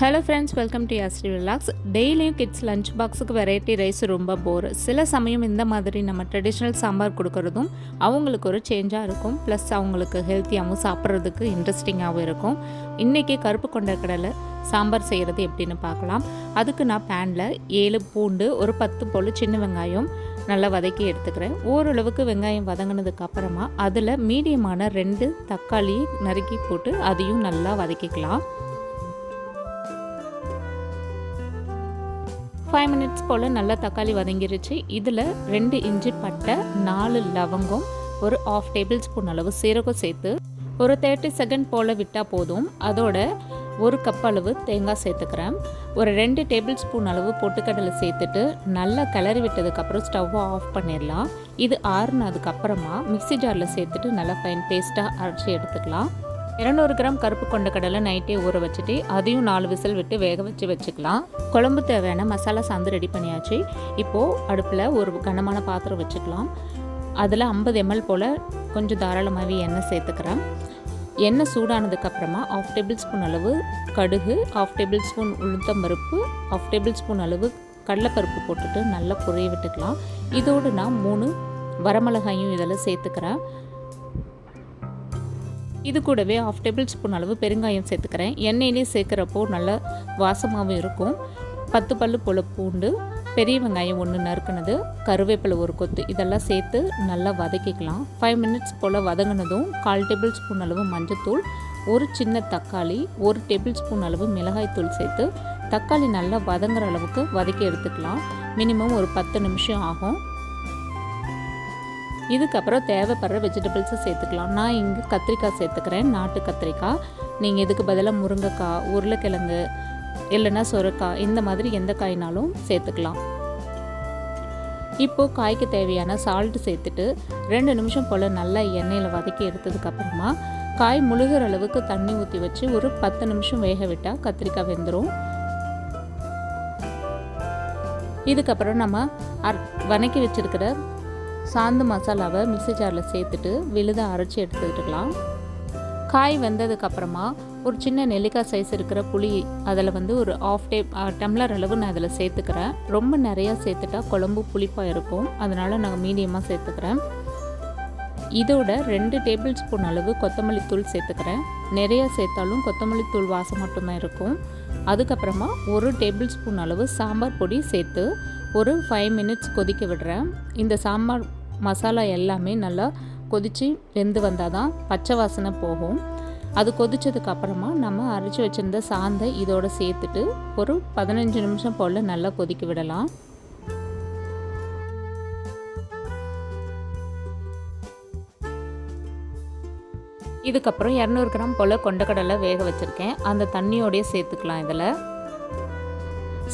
Hello friends welcome to Yashri vlogs டெய்லியும் kids lunch பாக்ஸுக்கு variety rice ரொம்ப bore சில சமயம் இந்த மாதிரி நம்ம ட்ரெடிஷ்னல் சாம்பார் கொடுக்கறதும் அவங்களுக்கு ஒரு சேஞ்சாக இருக்கும். ப்ளஸ் அவங்களுக்கு ஹெல்த்தியாகவும் சாப்பிட்றதுக்கு இன்ட்ரெஸ்டிங்காகவும் இருக்கும். இன்றைக்கி கருப்பு கொண்ட கடலை சாம்பார் செய்கிறது எப்படின்னு பார்க்கலாம். அதுக்கு நான் பேனில் ஏழு பூண்டு ஒரு பத்து போல் சின்ன வெங்காயம் நல்லா வதக்கி எடுத்துக்கிறேன். ஓரளவுக்கு வெங்காயம் வதங்கினதுக்கு அப்புறமா அதில் மீடியமான ரெண்டு தக்காளி நறுக்கி போட்டு அதையும் நல்லா வதக்கிக்கலாம். ஃபைவ் மினிட்ஸ் போல் நல்லா தக்காளி வதங்கிருச்சு. இதில் ரெண்டு இஞ்சி பட்டை நாலு லவங்கம் ஒரு ஆஃப் டேபிள் ஸ்பூன் அளவு சீரகம் சேர்த்து ஒரு தேர்ட்டி செகண்ட் போல் விட்டால் போதும். அதோட ஒரு கப் அளவு தேங்காய் சேர்த்துக்கிறேன். ஒரு ரெண்டு டேபிள் ஸ்பூன் அளவு பொட்டுக்கடலை சேர்த்துட்டு நல்லா கிளறி விட்டதுக்கப்புறம் ஸ்டவ்வை ஆஃப் பண்ணிடலாம். இது ஆறுனதுக்கப்புறமா மிக்சி ஜாரில் சேர்த்துட்டு நல்லா ஃபைன் பேஸ்ட்டாக அரைச்சி எடுத்துக்கலாம். இரநூறு கிராம் கருப்பு கொண்ட கடலை நைட்டே ஊற வச்சுட்டு அதையும் நாலு விசில் விட்டு வேக வச்சு வச்சுக்கலாம். குழம்பு தேவையான மசாலா சாந்து ரெடி பண்ணியாச்சு. இப்போது அடுப்பில் ஒரு கனமான பாத்திரம் வச்சுக்கலாம். அதில் ஐம்பது எம்எல் போல் கொஞ்சம் தாராளமாகவே எண்ணெய் சேர்த்துக்கிறேன். எண்ணெய் சூடானதுக்கப்புறமா ஆஃப் டேபிள் ஸ்பூன் அளவு கடுகு ஆஃப் டேபிள் ஸ்பூன் உளுத்தம்பருப்பு ஆஃப் டேபிள் ஸ்பூன் அளவு கடலைப்பருப்பு போட்டுட்டு நல்லா புரிய விட்டுக்கலாம். இதோடு நான் மூணு வரமிளகாயும் இதில் சேர்த்துக்கிறேன். இது கூடவே ஆஃப் டேபிள் ஸ்பூன் அளவு பெருங்காயம் சேர்த்துக்கிறேன். எண்ணெயிலே சேர்க்குறப்போ நல்ல வாசமாகவும் இருக்கும். பத்து பல்லு போல் பூண்டு பெரிய வெங்காயம் ஒன்று நறுக்குனது கருவேப்பிலை ஒரு கொத்து இதெல்லாம் சேர்த்து நல்லா வதக்கிக்கலாம். ஃபைவ் மினிட்ஸ் போல் வதங்கினதும் கால் டேபிள் ஸ்பூன் அளவு மஞ்சத்தூள் ஒரு சின்ன தக்காளி ஒரு டேபிள் ஸ்பூன் அளவு மிளகாய்த்தூள் சேர்த்து தக்காளி நல்லா வதங்குற அளவுக்கு வதக்கி எடுத்துக்கலாம். மினிமம் ஒரு பத்து நிமிஷம் ஆகும். இதுக்கப்புறம் தேவைப்படுற வெஜிடபிள்ஸை சேர்த்துக்கலாம். நான் இங்கே கத்திரிக்காய் சேர்த்துக்கிறேன். நாட்டு கத்திரிக்காய். நீங்கள் இதுக்கு பதிலாக முருங்கைக்காய் உருளைக்கிழங்கு இல்லைன்னா சொரக்காய் இந்த மாதிரி எந்த காய்னாலும் சேர்த்துக்கலாம். இப்போது காய்க்கு தேவையான சால்ட்டு சேர்த்துட்டு ரெண்டு நிமிஷம் போல் நல்லா எண்ணெயில் வதக்கி எடுத்ததுக்கப்புறமா காய் முழுகிற அளவுக்கு தண்ணி ஊற்றி வச்சு ஒரு பத்து நிமிஷம் வேக விட்டால் கத்திரிக்காய் வெந்துடும் இதுக்கப்புறம் நம்ம வதக்கி வச்சுருக்கிற சாந்து மசாலாவை மிக்சி ஜாரில் சேர்த்துட்டு விழுத அரைச்சி எடுத்துக்கிட்டுக்கலாம். காய் வெந்ததுக்கப்புறமா ஒரு சின்ன நெல்லிக்காய் சைஸ் இருக்கிற புளி அதில் வந்து ஒரு ஆஃப் டே டம்ளர் அளவு நான் அதில் சேர்த்துக்கிறேன். ரொம்ப நிறையா சேர்த்துட்டா குழம்பு புளிப்பாக இருக்கும். அதனால் நான் மீடியமாக சேர்த்துக்கிறேன். இதோட ரெண்டு டேபிள் ஸ்பூன் அளவு கொத்தமல்லி தூள் சேர்த்துக்கிறேன். நிறையா சேர்த்தாலும் கொத்தமல்லி தூள் வாசம் மட்டும்தான் இருக்கும். அதுக்கப்புறமா ஒரு டேபிள் ஸ்பூன் அளவு சாம்பார் பொடி சேர்த்து ஒரு ஃபைவ் மினிட்ஸ் கொதிக்க விடுறேன். இந்த சாம்பார் மசாலா எல்லாமே நல்லா கொதித்து வெந்து வந்தால் தான் பச்சை வாசனை போகும். அது கொதித்ததுக்கு அப்புறமா நம்ம அரைச்சி வச்சுருந்த சாந்தை இதோடு சேர்த்துட்டு ஒரு பதினஞ்சு நிமிஷம் போல் நல்லா கொதிக்க விடலாம். இதுக்கப்புறம் இரநூறு கிராம் போல் கொண்டக்கடலை வேக வச்சுருக்கேன். அந்த தண்ணியோடையே சேர்த்துக்கலாம் இதில்.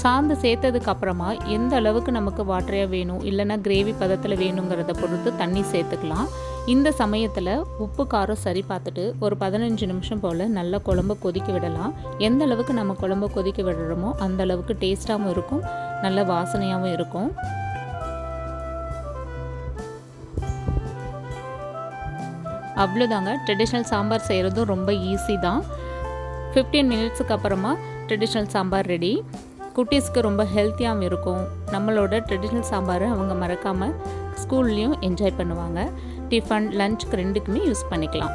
சாந்து சேர்த்ததுக்கு அப்புறமா எந்த அளவுக்கு நமக்கு வாட்டரையாக வேணும் இல்லைன்னா கிரேவி பதத்தில் வேணுங்கிறத பொறுத்து தண்ணி சேர்த்துக்கலாம். இந்த சமயத்தில் உப்பு காரம் சரி பார்த்துட்டு ஒரு பதினஞ்சு நிமிஷம் போல் நல்லா குழம்பு கொதிக்க விடலாம். எந்த அளவுக்கு நம்ம குழம்பு கொதிக்க விடுறோமோ அந்த அளவுக்கு டேஸ்ட்டாகவும் இருக்கும் நல்ல வாசனையாகவும் இருக்கும். அவ்வளோதாங்க. ட்ரெடிஷ்னல் சாம்பார் செய்கிறதும் ரொம்ப ஈஸி தான். ஃபிஃப்டீன் மினிட்ஸுக்கு அப்புறமா ட்ரெடிஷ்னல் சாம்பார் ரெடி. குட்டீஸ்க்கு ரொம்ப ஹெல்த்தியாகவும் இருக்கும். நம்மளோட ட்ரெடிஷ்னல் சாம்பாரை அவங்க மறக்காமல் ஸ்கூல்லேயும் என்ஜாய் பண்ணுவாங்க. டிஃபன் லஞ்சுக்கு ரெண்டுக்குமே யூஸ் பண்ணிக்கலாம்.